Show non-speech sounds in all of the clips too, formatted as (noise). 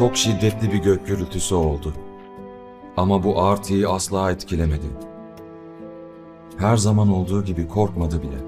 Çok şiddetli bir gök gürültüsü oldu. Ama bu Artie'yi asla etkilemedi. Her zaman olduğu gibi korkmadı bile.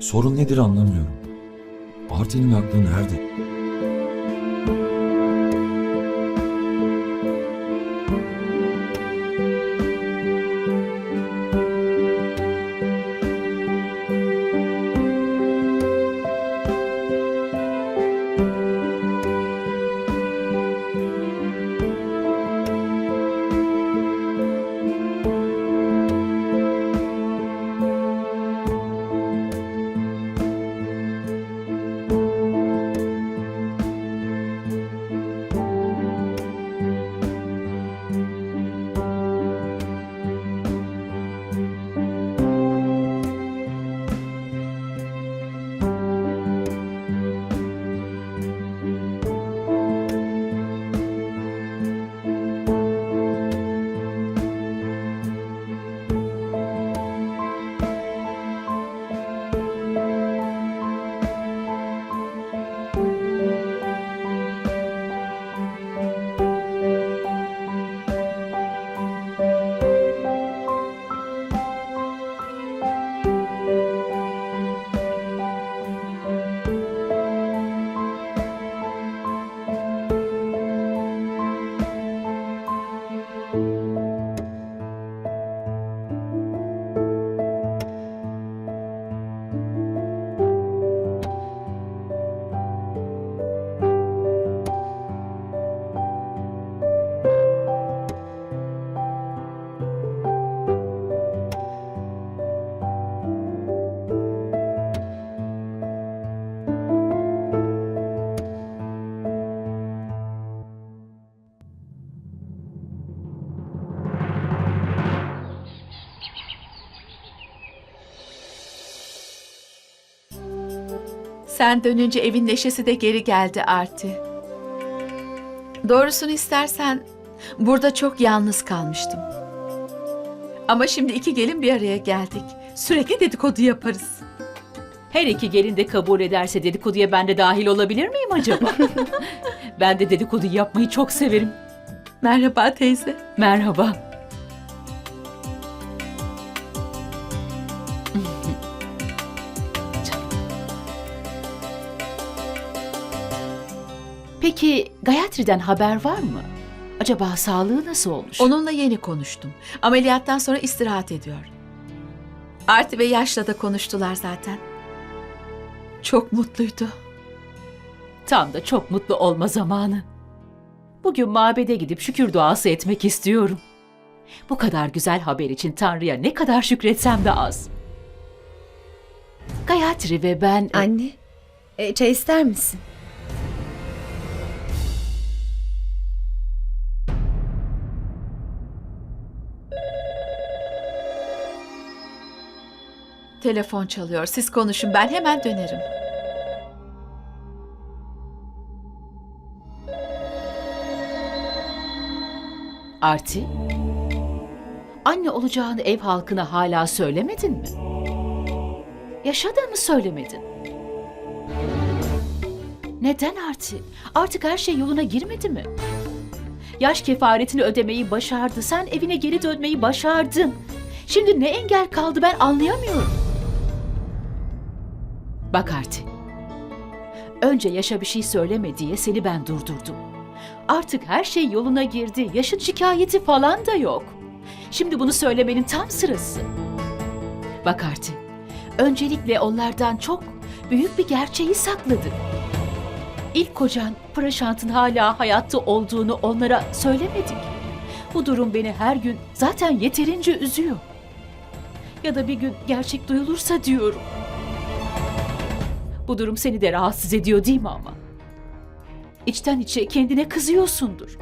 Sorun nedir anlamıyorum. Artie'nin aklı nerede? Sen dönünce evin neşesi de geri geldi Arti. Doğrusunu istersen burada çok yalnız kalmıştım. Ama şimdi iki gelin bir araya geldik. Sürekli dedikodu yaparız. Her iki gelin de kabul ederse dedikoduya ben de dahil olabilir miyim acaba? (laughs) ben de dedikodu yapmayı çok severim. Merhaba teyze. Merhaba. Peki Gayatri'den haber var mı? Acaba sağlığı nasıl olmuş? Onunla yeni konuştum. Ameliyattan sonra istirahat ediyor. Arti ve Yaş'la da konuştular zaten. Çok mutluydu. Tam da çok mutlu olma zamanı. Bugün mabede gidip şükür duası etmek istiyorum. Bu kadar güzel haber için Tanrı'ya ne kadar şükretsem de az. Gayatri ve ben... Anne, e, çay ister misin? Telefon çalıyor. Siz konuşun. Ben hemen dönerim. Arti? Anne olacağını ev halkına hala söylemedin mi? Yaşa da mı söylemedin? Neden Arti? Artık her şey yoluna girmedi mi? Yaş kefaretini ödemeyi başardı. Sen evine geri dönmeyi başardın. Şimdi ne engel kaldı ben anlayamıyorum. Bak Arti. Önce Yaşa bir şey söyleme diye seni ben durdurdum. Artık her şey yoluna girdi. Yaşın şikayeti falan da yok. Şimdi bunu söylemenin tam sırası. Bak Arti, öncelikle onlardan çok büyük bir gerçeği sakladın. İlk kocan Praşant'ın hala hayatta olduğunu onlara söylemedik. Bu durum beni her gün zaten yeterince üzüyor. Ya da bir gün gerçek duyulursa diyorum. Bu durum seni de rahatsız ediyor değil mi ama? İçten içe kendine kızıyorsundur.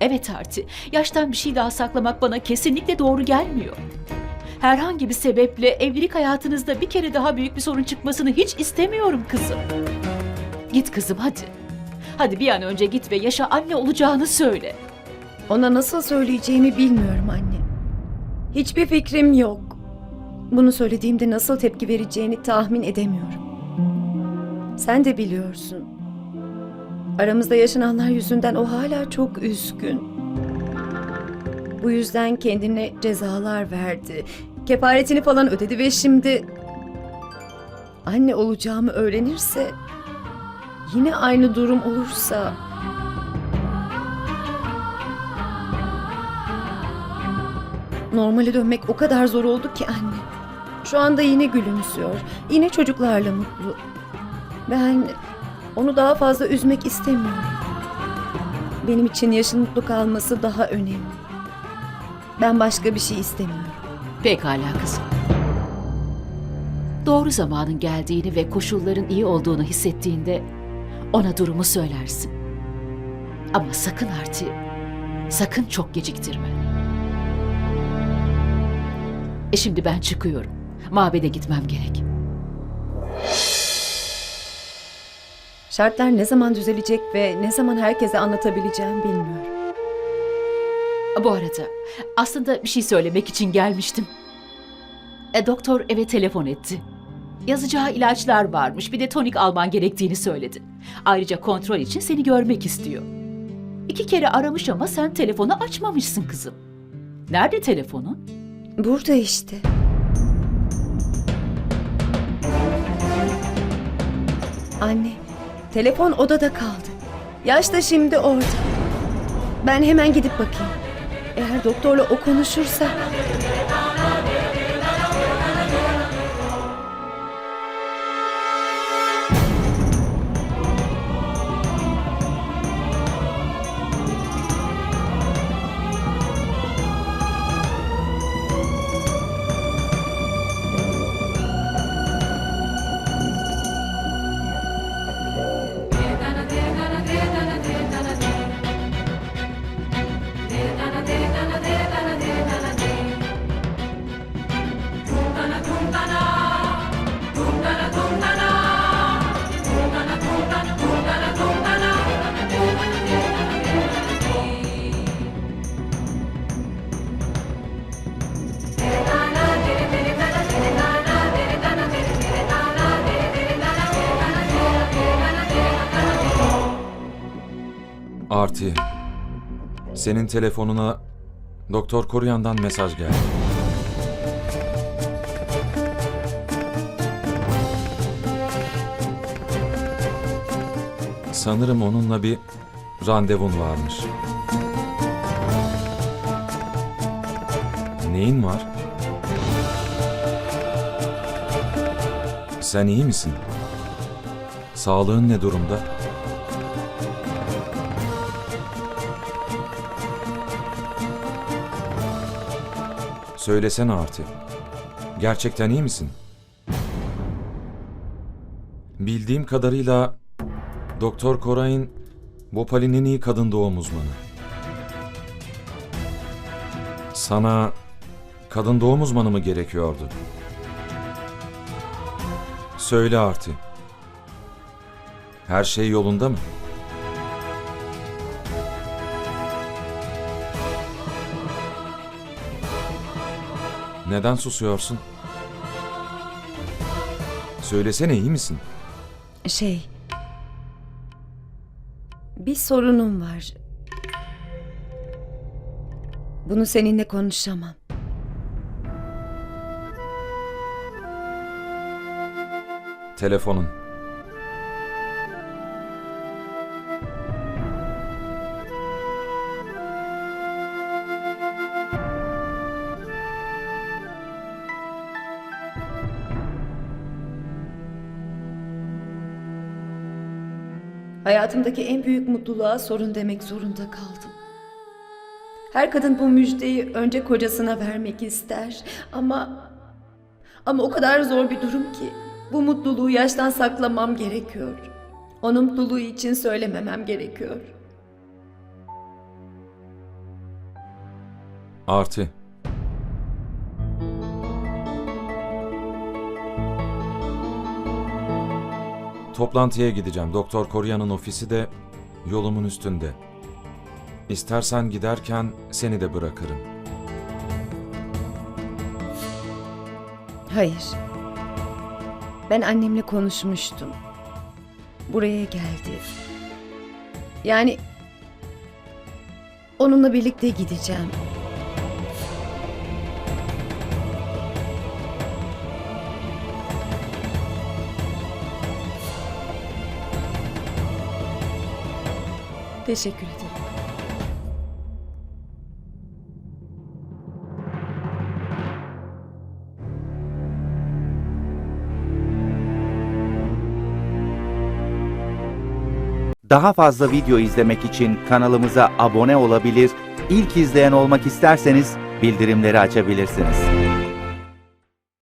Evet Arti, yaştan bir şey daha saklamak bana kesinlikle doğru gelmiyor. Herhangi bir sebeple evlilik hayatınızda bir kere daha büyük bir sorun çıkmasını hiç istemiyorum kızım. Git kızım hadi. Hadi bir an önce git ve yaşa anne olacağını söyle. Ona nasıl söyleyeceğimi bilmiyorum anne. Hiçbir fikrim yok. Bunu söylediğimde nasıl tepki vereceğini tahmin edemiyorum. Sen de biliyorsun. Aramızda yaşananlar yüzünden o hala çok üzgün. Bu yüzden kendine cezalar verdi. Kefaretini falan ödedi ve şimdi anne olacağımı öğrenirse yine aynı durum olursa normale dönmek o kadar zor oldu ki anne. Şu anda yine gülümsüyor. Yine çocuklarla mutlu. Ben onu daha fazla üzmek istemiyorum. Benim için yaşın mutlu kalması daha önemli. Ben başka bir şey istemiyorum. Pekala kızım. Doğru zamanın geldiğini ve koşulların iyi olduğunu hissettiğinde ona durumu söylersin. Ama sakın Arti, sakın çok geciktirme. E şimdi ben çıkıyorum. Mabede gitmem gerek. Şartlar ne zaman düzelecek ve ne zaman herkese anlatabileceğim bilmiyorum. Bu arada aslında bir şey söylemek için gelmiştim. E, doktor eve telefon etti. Yazacağı ilaçlar varmış. Bir de tonik alman gerektiğini söyledi. Ayrıca kontrol için seni görmek istiyor. İki kere aramış ama sen telefonu açmamışsın kızım. Nerede telefonun? Burada işte. Anne, telefon odada kaldı. Yaş da şimdi orada. Ben hemen gidip bakayım. Eğer doktorla o konuşursa... Arti, senin telefonuna Doktor Koryan'dan mesaj geldi. Sanırım onunla bir randevun varmış. Neyin var? Sen iyi misin? Sağlığın ne durumda? Söylesene Arti. Gerçekten iyi misin? Bildiğim kadarıyla Doktor Koray'ın Bopal'in en iyi kadın doğum uzmanı. Sana kadın doğum uzmanı mı gerekiyordu? Söyle Arti. Her şey yolunda mı? Neden susuyorsun? Söylesene iyi misin? Şey... Bir sorunum var. Bunu seninle konuşamam. Telefonun. Hayatımdaki en büyük mutluluğa sorun demek zorunda kaldım. Her kadın bu müjdeyi önce kocasına vermek ister ama ama o kadar zor bir durum ki bu mutluluğu yaştan saklamam gerekiyor. Onun mutluluğu için söylememem gerekiyor. Arti. Toplantıya gideceğim. Doktor Korya'nın ofisi de yolumun üstünde. İstersen giderken seni de bırakırım. Hayır. Ben annemle konuşmuştum. Buraya geldi. Yani onunla birlikte gideceğim. Teşekkür ederim. Daha fazla video izlemek için kanalımıza abone olabilir, ilk izleyen olmak isterseniz bildirimleri açabilirsiniz.